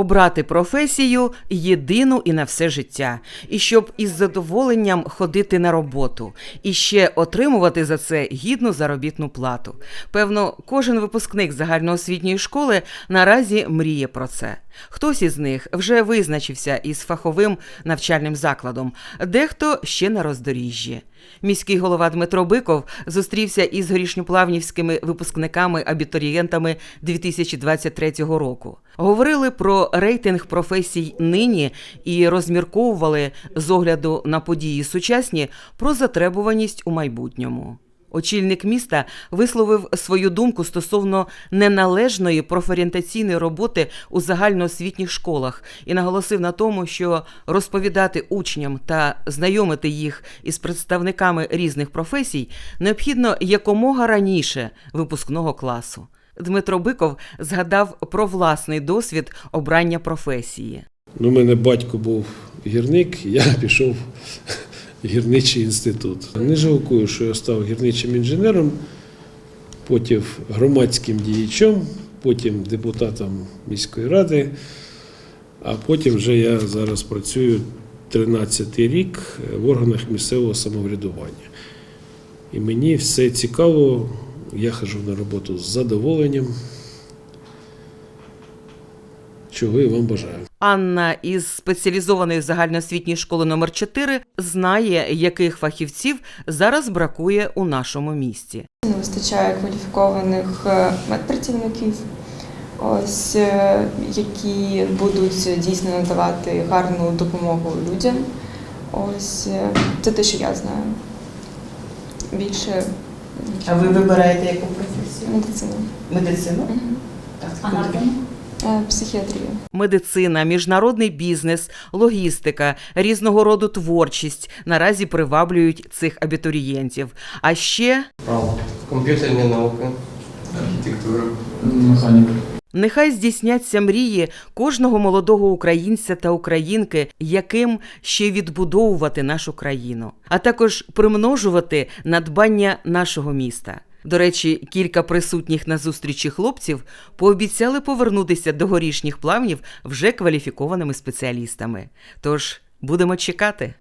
обрати професію єдину і на все життя, і щоб із задоволенням ходити на роботу, і ще отримувати за це гідну заробітну плату. Певно, кожен випускник загальноосвітньої школи наразі мріє про це. Хтось із них вже визначився із фаховим навчальним закладом, дехто ще на роздоріжжі. Міський голова Дмитро Биков зустрівся із горішньоплавнівськими випускниками-абітурієнтами 2023 року. Говорили про рейтинг професій нині і розмірковували з огляду на події сучасні про затребуваність у майбутньому. Очільник міста висловив свою думку стосовно неналежної профорієнтаційної роботи у загальноосвітніх школах і наголосив на тому, що розповідати учням та знайомити їх із представниками різних професій необхідно якомога раніше випускного класу. Дмитро Биков згадав про власний досвід обрання професії. Ну, у мене батько був гірник, я пішов в гірничий інститут. Не жалкую, що я став гірничим інженером, потім громадським діячом, потім депутатом міської ради, а потім вже я зараз працюю 13-й рік в органах місцевого самоврядування. І мені все цікаво, я хожу на роботу з задоволенням. Чого і вам бажаю. Анна із спеціалізованої загальноосвітньої школи номер 4 знає, яких фахівців зараз бракує у нашому місті. Не вистачає кваліфікованих е, медпрацівників, ось е, які будуть дійсно надавати гарну допомогу людям. Ось е, це те, що я знаю. Більше А ви вибираєте яку професію? Медицину. Медицину? Мгм. Так, куди? Е, психіатрія. Медицина, міжнародний бізнес, логістика, різного роду творчість наразі приваблюють цих абітурієнтів. А ще Право. Комп'ютерні науки. Архітектура. Механіка. Нехай здійсняться мрії кожного молодого українця та українки, яким ще відбудовувати нашу країну, а також примножувати надбання нашого міста. До речі, кілька присутніх на зустрічі хлопців пообіцяли повернутися до горішніх плавнів вже кваліфікованими спеціалістами. Тож будемо чекати.